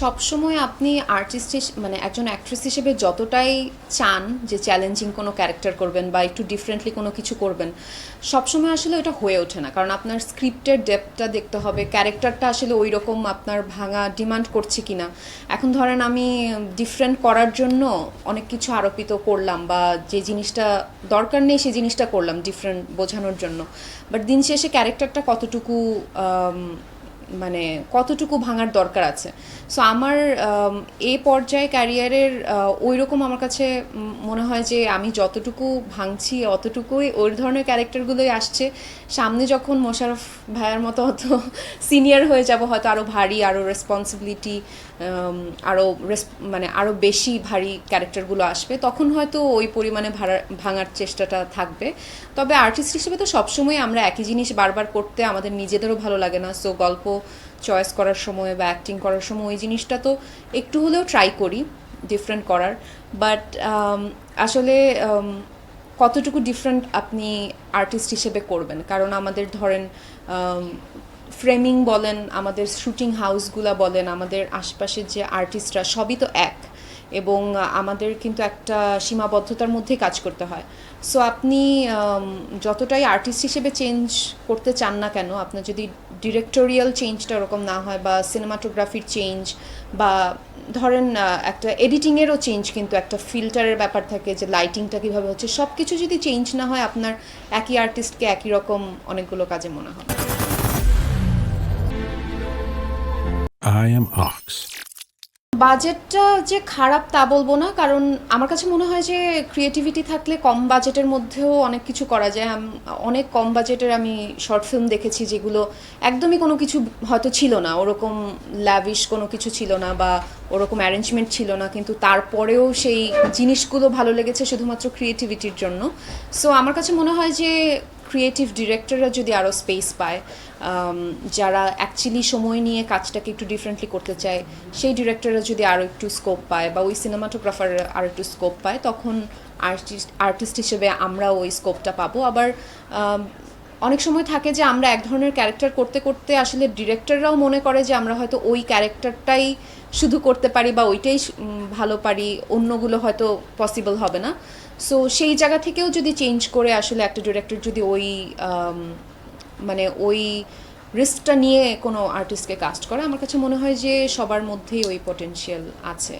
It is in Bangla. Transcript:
সবসময় আপনি আর্টিস্ট মানে একজন অ্যাক্ট্রেস হিসেবে যতটাই চান যে চ্যালেঞ্জিং কোনো ক্যারেক্টার করবেন বা একটু ডিফারেন্টলি কোনো কিছু করবেন, সবসময় আসলে ওটা হয়ে ওঠে না। কারণ আপনার স্ক্রিপ্টের ডেপথটা দেখতে হবে ক্যারেক্টারটা আসলে ওই রকম আপনার ভাঙা ডিমান্ড করছে কিনা। এখন ধরেন আমি ডিফারেন্ট করার জন্য অনেক কিছু আরোপিত করলাম বা যে জিনিসটা দরকার নেই সেই জিনিসটা করলাম ডিফারেন্ট বোঝানোর জন্য। বাট দিন শেষে ক্যারেক্টারটা কতটুকু মানে কতটুকু ভাঙার দরকার আছে। সো আমার আম, এ পর্যায়ে ক্যারিয়ারের ওই রকম আমার কাছে মনে হয় যে আমি যতটুকু ভাঙছি অতটুকুই ওই ধরনের ক্যারেক্টারগুলোই আসছে। সামনে যখন মোশারফ ভাইয়ের মতো হয়তো সিনিয়র হয়ে যাব হয়তো আরও ভারী আরও রেসপন্সিবিলিটি আরও মানে আরও বেশি ভারী ক্যারেক্টারগুলো আসবে তখন হয়তো ওই পরিমাণে ভাঙার চেষ্টাটা থাকবে। তবে আর্টিস্ট হিসেবে তো সবসময় আমরা একই জিনিস বারবার করতে আমাদের নিজেদেরও ভালো লাগে না। সো গল্প চয়েস করার সময় বা অ্যাক্টিং করার সময় ওই জিনিসটা তো একটু হলেও ট্রাই করি ডিফারেন্ট করার। বাট আসলে um, কতটুকু ডিফারেন্ট আপনি আর্টিস্ট হিসেবে করবেন? কারণ আমাদের ধরেন ফ্রেমিং বলেন আমাদের শুটিং হাউসগুলা বলেন আমাদের আশেপাশের যে আর্টিস্টরা সবই তো এক। এবং আমাদের কিন্তু একটা সীমাবদ্ধতার মধ্যেই কাজ করতে হয়। সো আপনি যতটাই আর্টিস্ট হিসেবে চেঞ্জ করতে চান না কেন আপনার যদি ডিরেক্টোরিয়াল চেঞ্জটা ওরকম না হয় বা সিনেমাটোগ্রাফির চেঞ্জ বা ধরেন একটা এডিটিংয়েরও চেঞ্জ কিন্তু একটা ফিল্টারের ব্যাপার থাকে যে লাইটিংটা কীভাবে হচ্ছে সব কিছু যদি চেঞ্জ না হয়, আপনার একই আর্টিস্টকে একই রকম অনেকগুলো কাজে মনে হয় I am Ox. বাজেটটা যে খারাপ তা বলব না, কারণ আমার কাছে মনে হয় যে ক্রিয়েটিভিটি থাকলে কম বাজেটের মধ্যেও অনেক কিছু করা যায়। অনেক কম বাজেটের আমি শর্ট ফিল্ম দেখেছি যেগুলো একদমই কোনো কিছু হয়তো ছিল না, ওরকম ল্যাভিশ কোনো কিছু ছিল না বা ওরকম অ্যারেঞ্জমেন্ট ছিল না, কিন্তু তারপরেও সেই জিনিসগুলো ভালো লেগেছে শুধুমাত্র ক্রিয়েটিভিটির জন্য। সো আমার কাছে মনে হয় যে ক্রিয়েটিভ ডিরেক্টররা যদি আরও স্পেস পায় যারা অ্যাকচুয়ালি সময় নিয়ে কাজটাকে একটু ডিফারেন্টলি করতে চায়, সেই ডিরেক্টররা যদি আরও একটু স্কোপ পায় বা ওই সিনেমাটোগ্রাফার আর একটু স্কোপ পায়, তখন আর্টিস্ট আর্টিস্ট হিসেবে আমরা ওই স্কোপটা পাবো। আবার অনেক সময় থাকে যে আমরা এক ধরনের ক্যারেক্টার করতে করতে আসলে ডিরেক্টররাও মনে করে যে আমরা হয়তো ওই ক্যারেক্টারটাই শুধু করতে পারি বা ওইটাই ভালো পারি, অন্যগুলো হয়তো পসিবল হবে না। সো সেই জায়গা থেকেও যদি চেঞ্জ করে আসলে একটা ডিরেক্টর যদি ওই মানে ওই রিস্কটা নিয়ে কোনো আর্টিস্টকে কাস্ট করে, আমার কাছে মনে হয় যে সবার মধ্যেই ওই পটেনশিয়াল আছে।